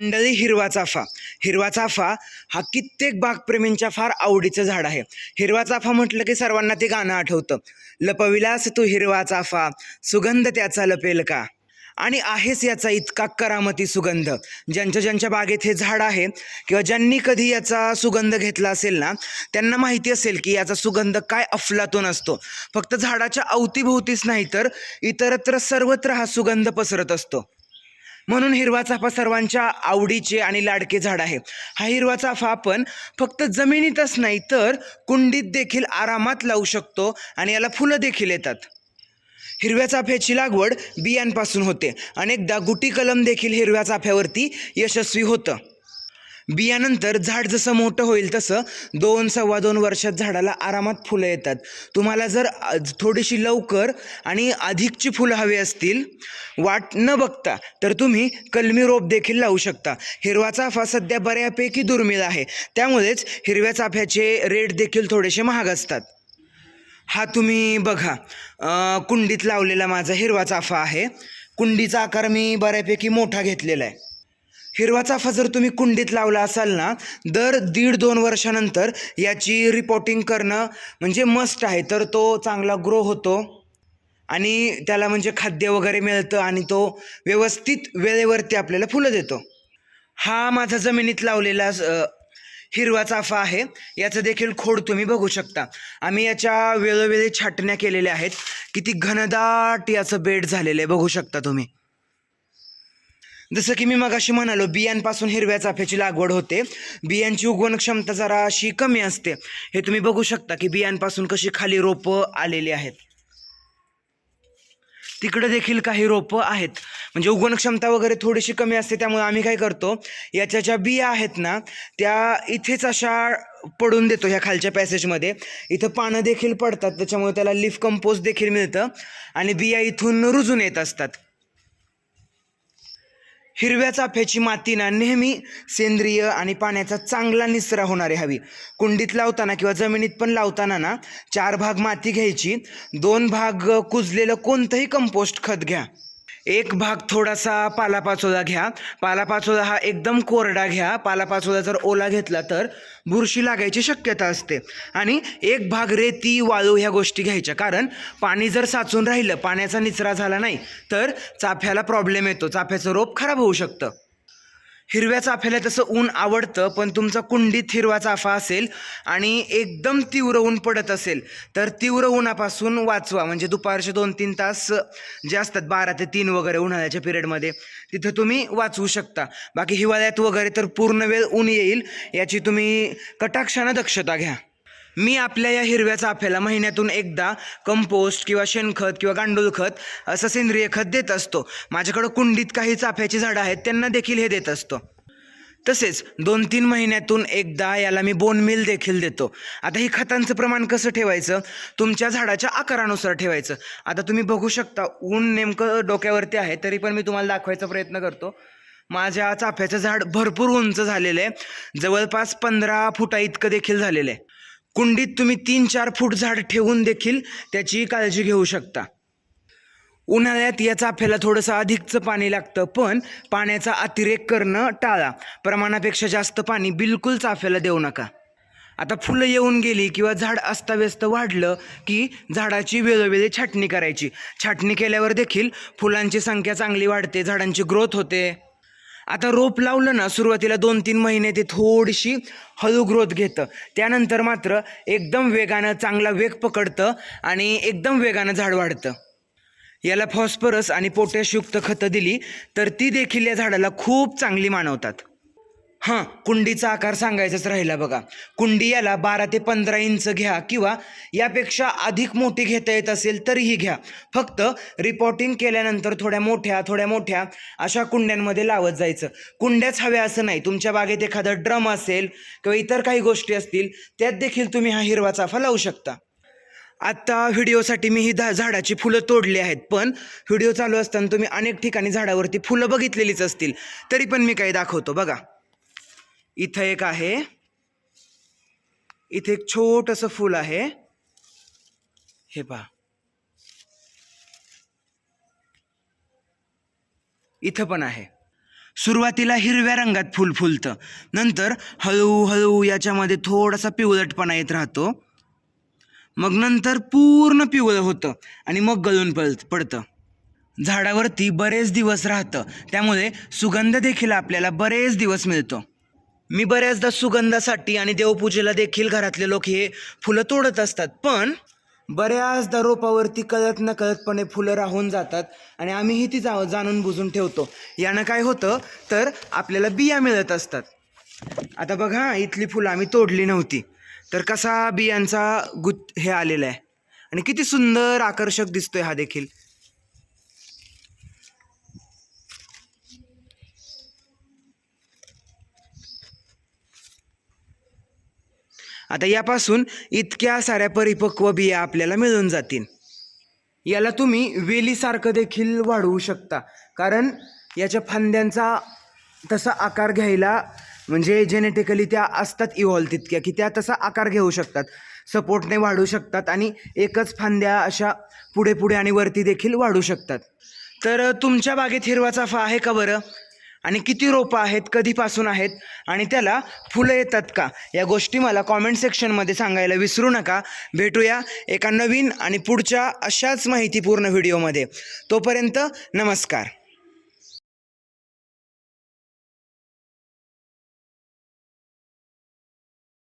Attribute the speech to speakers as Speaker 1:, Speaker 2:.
Speaker 1: मंडळी हिरवा चाफा. हिरवा चाफा हा कित्येक बागप्रेमींच्या फार आवडीचं झाड आहे. हिरवा चाफा म्हटलं की सर्वांना ते गाणं आठवतं. लपविलास तू हिरवा चाफा सुगंध त्याचा लपेल का? आणि आहेच याचा इतका करामती सुगंध. ज्यांच्या ज्यांच्या बागेत हे झाड आहे किंवा ज्यांनी कधी याचा सुगंध घेतला असेल ना त्यांना माहिती असेल की याचा सुगंध काय अफलातून असतो. फक्त झाडाच्या अवतीभोवतीच नाही तर इतरत्र सर्वत्र हा सुगंध पसरत असतो. म्हणून हिरवा चाफा सर्वांच्या आवडीचे आणि लाडके झाड आहे. हा हिरवा चाफा आपण फक्त जमिनीतच नाही तर कुंडीत देखील आरामात लावू शकतो आणि याला फुलं देखील येतात. हिरव्या चाफ्याची लागवड बियांपासून होते. अनेकदा गुटी कलम देखील हिरव्या चाफ्यावरती यशस्वी होतं. बियानंतर झाड जसं मोठं होईल तसं दोन सव्वा दोन वर्षात झाडाला आरामात फुलं येतात. तुम्हाला जर थोडीशी लवकर आणि अधिकची फुलं हवी असतील वाट न बघता तर तुम्ही कलमी रोप देखील लावू शकता. हिरवा चाफा सध्या बऱ्यापैकी दुर्मिळ आहे. त्यामुळेच हिरव्या चाफ्याचे रेट देखील थोडेसे महाग असतात. हा तुम्ही बघा. कुंडीत लावलेला माझा हिरवा चाफा आहे. कुंडीचा आकार मी बऱ्यापैकी मोठा घेतलेला आहे. हिरवा चाफा जर तुम्ही कुंडीत लावला असाल ना दर दीड दोन वर्षानंतर याची रिपोर्टिंग करणं म्हणजे मस्ट आहे. तर तो चांगला ग्रो होतो आणि त्याला म्हणजे खाद्य वगैरे मिळतं आणि तो व्यवस्थित वेळेवरती आपल्याला फुलं देतो. हा माझा जमिनीत लावलेला हिरवा चाफा आहे. याचं देखील खोड तुम्ही बघू शकता. आम्ही याच्या वेळोवेळी छाटण्या केलेल्या आहेत. किती घनदाट याचं बेड झालेलं आहे बघू शकता तुम्ही. जसं की मी मगाशी म्हणालो बियांपासून हिरव्या चाफ्याची लागवड होते. बियांची उगवण क्षमता जरा अशी कमी असते. हे तुम्ही बघू शकता की बियांपासून कशी खाली रोपं आलेली आहेत. तिकडे देखील काही रोपं आहेत. म्हणजे उगवण क्षमता वगैरे थोडीशी कमी असते त्यामुळे आम्ही काय करतो याच्या ज्या बिया आहेत ना त्या इथेच अशा पडून देतो ह्या खालच्या पॅसेजमध्ये इथं पानं देखील पडतात त्याच्यामुळे त्याला लिफ कंपोस्ट देखील मिळतं. आणि बिया इथून रुजून येत असतात. हिरव्या चाफ्याची माती ना नेहमी सेंद्रिय आणि पाण्याचा चांगला निचरा होणारी हवी. कुंडीत लावताना किंवा जमिनीत पण लावताना ना चार भाग माती घ्यायची. दोन भाग कुजलेलं कोणतंही कंपोस्ट खत घ्या. एक भाग थोडासा पालापाचोळा घ्या. पालापाचोळा हा एकदम कोरडा घ्या. पालापाचोळा जर ओला घेतला तर बुरशी लागायची शक्यता असते. आणि एक भाग रेती वाळू ह्या गोष्टी घ्यायच्या. कारण पाणी जर साचून राहिलं पाण्याचा निचरा झाला नाही तर चाफ्याला प्रॉब्लेम येतो. चाफ्याचं रोप खराब होऊ शकतं. हिरव्या चाफ्याला तसं ऊन आवडतं पण तुमचा कुंडीत हिरवा चाफा असेल आणि एकदम तीव्र ऊन पडत असेल तर तीव्र उन्हापासून वाचवा. म्हणजे दुपारचे दोन तीन तास जे असतात बारा ते तीन वगैरे उन्हाळ्याच्या पिरियडमध्ये तिथं तुम्ही वाचवू शकता. बाकी हिवाळ्यात वगैरे तर पूर्ण वेळ ऊन येईल याची तुम्ही कटाक्षानं दक्षता घ्या. मी आपल्या या हिरव्या चाफ्याला महिन्यातून एकदा कंपोस्ट किंवा शेणखत किंवा गांडूळ खत असं सेंद्रिय खत देत असतो. माझ्याकडं कुंडीत काही चाफ्याची झाडं आहेत त्यांना देखील हे देत असतो. तसेच दोन तीन महिन्यातून एकदा याला मी बोन मिल देखील देतो. आता ही खतांचं प्रमाण कसं ठेवायचं? तुमच्या झाडाच्या आकारानुसार ठेवायचं. आता तुम्ही बघू शकता ऊन नेमकं डोक्यावरती आहे तरी पण मी तुम्हाला दाखवायचा प्रयत्न करतो. माझ्या चाफ्याचं झाड भरपूर उंच झालेलं आहे. जवळपास पंधरा फुटा इतकं देखील झालेलं आहे. कुंडीत तुम्ही तीन चार फूट झाड ठेवून देखील त्याची काळजी घेऊ शकता. उन्हाळ्यात या चाफ्याला थोडंसं अधिकचं पाणी लागतं पण पाण्याचा अतिरेक करणं टाळा. प्रमाणापेक्षा जास्त पाणी बिलकुल चाफ्याला देऊ नका. आता फुलं येऊन गेली किंवा झाड अस्ताव्यस्त वाढलं की झाडाची वेळोवेळी छाटणी करायची. छाटणी केल्यावर देखील फुलांची संख्या चांगली वाढते झाडांची ग्रोथ होते. आता रोप लावलं ना सुरुवातीला दोन तीन महिने ते थोडीशी हळू ग्रोथ घेतं. त्यानंतर मात्र एकदम वेगानं चांगला वेग पकडतं आणि एकदम वेगानं झाड वाढतं. याला फॉस्फरस आणि पोटॅशयुक्त खतं दिली तर ती देखील या झाडाला खूप चांगली मानवतात. हां कुंडीचा आकार सांगायचाच राहिला बघा. कुंडी याला बारा ते पंधरा इंच घ्या किंवा यापेक्षा अधिक मोठी घेता येत असेल तरीही घ्या. फक्त रिपोर्टिंग केल्यानंतर थोड्या मोठ्या थोड्या मोठ्या अशा कुंड्यांमध्ये लावत जायचं. कुंड्याच हव्या असं नाही. तुमच्या बागेत एखादा ड्रम असेल किंवा इतर काही गोष्टी असतील त्यात देखील तुम्ही हा हिरवा चाफा लावू शकता. आत्ता व्हिडिओसाठी मी ही धा झाडाची फुलं तोडली आहेत पण व्हिडिओ चालू असताना तुम्ही अनेक ठिकाणी झाडावरती फुलं बघितलेलीच असतील. तरी पण मी काही दाखवतो बघा. इथं एक आहे. इथे एक छोटंसं फूल आहे. हे पहा. इथं पण आहे. सुरुवातीला हिरव्या रंगात फूल फुलतं. नंतर हळूहळू याच्यामध्ये थोडासा पिवळटपणा येत राहतो. मग नंतर पूर्ण पिवळं होतं आणि मग गळून पड पडतं. झाडावरती बरेच दिवस राहतं. त्यामुळे सुगंध देखील आपल्याला बरेच दिवस मिळतो. मी बऱ्याचदा सुगंधासाठी आणि देवपूजेला देखील घरातले लोक हे फुलं तोडत असतात पण बऱ्याचदा रोपावरती कळत न कळतपणे फुलं राहून जातात आणि आम्हीही ती जा जाणून बुजून ठेवतो. यानं काय होतं? तर आपल्याला बिया मिळत असतात. आता बघा इथली फुलं आम्ही तोडली नव्हती. तर कसा बियांचा गुत हे आलेला आहे. आणि किती सुंदर आकर्षक दिसतोय हा देखील. आता यापासून इतक्या साऱ्या परिपक्व बिया आपल्याला मिळून जातील. याला तुम्ही वेलीसारखं देखील वाढवू शकता. कारण याच्या फांद्यांचा तसा आकार घ्यायला म्हणजे जेनेटिकली त्या असतात इव्हॉल्व तितक्या की त्या तसा आकार घेऊ शकतात. सपोर्टने वाढू शकतात आणि एकच फांद्या अशा पुढे पुढे आणि वरती देखील वाढू शकतात. तर तुमच्या बागेत हिरवा चाफा आहे का बरं? आणि किती रोपं आहेत कधीपासून आहेत आणि त्याला फुलं येतात का? या गोष्टी मला कॉमेंट सेक्शनमध्ये सांगायला विसरू नका. भेटूया एका नवीन आणि पुढच्या अशाच माहितीपूर्ण व्हिडिओमध्ये तोपर्यंत नमस्कार.